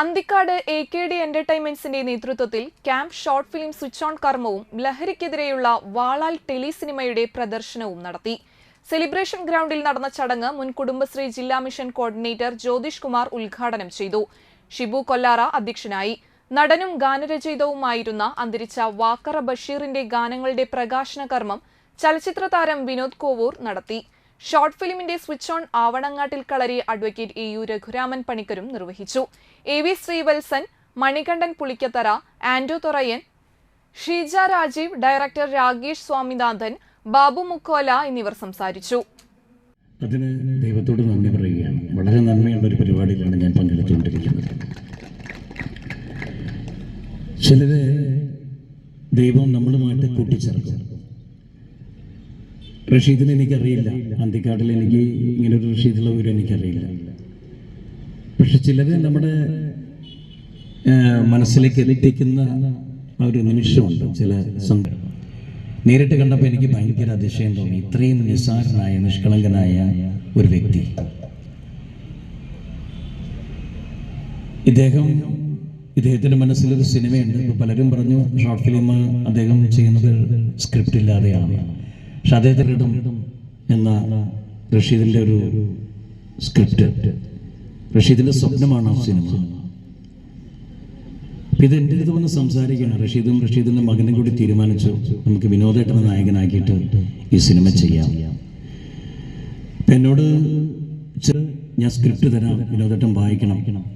Anthikad A K D എന്റർടൈൻമെന്റ്സിന്റെ നേതൃത്വത്തിൽ camp short film switch on കർമ്മവും ലഹരിക്കെതിരെയുള്ള വാളാൽ ടെലി സിനിമയുടെ പ്രദർശനവും നടത്തി. സെലിബ്രേഷൻ ഗ്രൗണ്ടിൽ നടന്ന ചടങ്ങ് മുൻ കുടുംബശ്രീ ജില്ലാ മിഷൻ കോർഡിനേറ്റർ ജ്യോതിഷ് കുമാർ ഉദ്ഘാടനം ചെയ്തു. ഷിബു കൊല്ലാറ അധ്യക്ഷനായി. നടനും ഗാനരചയിതവുമായിരുന്ന അന്തരിച്ച വാക്കറ ബഷീറിന്റെ ഗാനങ്ങളുടെ പ്രകാശന കർമ്മം ചലച്ചിത്ര താരം വിനോദ് കോവൂർ നടത്തി. ഷോർട്ട് ഫിലിമിന്റെ സ്വിച്ച് ഓൺ ആവണങ്ങാട്ടിൽ കളരി അഡ്വക്കേറ്റ് എ യു രഘുരാമൻ പണിക്കരും നിർവഹിച്ചു. A V Sreevalsan Manikandan Pulikkathara Anto Thorayan Sheeja Rajeev director Rakesh Swaminathan Babu Mukkola എന്നിവർ സംസാരിച്ചു. അതിന് ദൈവത്തോട് നന്ദി പറയുകയാണ്. വളരെ നന്മയുള്ള ഒരു പരിപാടിയിലാണ് ഞാൻ പങ്കെടുത്തുകൊണ്ടിരിക്കുന്നത്. ചിലര് ദൈവം നമ്മളുമായിട്ട് കൂട്ടിച്ചേർക്കും. റഷീദിനെ എനിക്കറിയില്ല. അന്തിക്കാട്ടിൽ എനിക്ക് ഇങ്ങനെ ഒരു റഷീദുള്ള വിവരം എനിക്കറിയില്ല. പക്ഷെ ചിലത് നമ്മുടെ മനസ്സിലേക്ക് എത്തിക്കുന്ന ഒരു നിമിഷമുണ്ട്. ചില സന്ദർഭം നേരിട്ട് കണ്ടപ്പോൾ എനിക്ക് ഭയങ്കര അതിശയം തോന്നി. ഇത്രയും നിസ്സാരനായ നിഷ്കളങ്കനായ ഒരു വ്യക്തി. ഇദ്ദേഹം ഇദ്ദേഹത്തിന്റെ മനസ്സിലൊരു സിനിമയുണ്ട്. ഇപ്പൊ പലരും പറഞ്ഞു ഷോർട്ട് ഫിലിം അദ്ദേഹം ചെയ്യുന്നത് സ്ക്രിപ്റ്റ് ഇല്ലാതെയാണ് ഇടും എന്ന റഷീദിന്റെ ഒരു സ്ക്രിപ്റ്റ്. റഷീദിന്റെ സ്വപ്നമാണ് ആ സിനിമ. ഇത് എന്റെ അടുത്ത് വന്ന് സംസാരിക്കണം റഷീദും റഷീദിന്റെ മകനും കൂടി തീരുമാനിച്ചു നമുക്ക് വിനോദേട്ടനെ നായകനാക്കിയിട്ട് ഈ സിനിമ ചെയ്യാം. എന്നോട് ഞാൻ സ്ക്രിപ്റ്റ് തരാം വിനോദേട്ടൻ വായിക്കണം.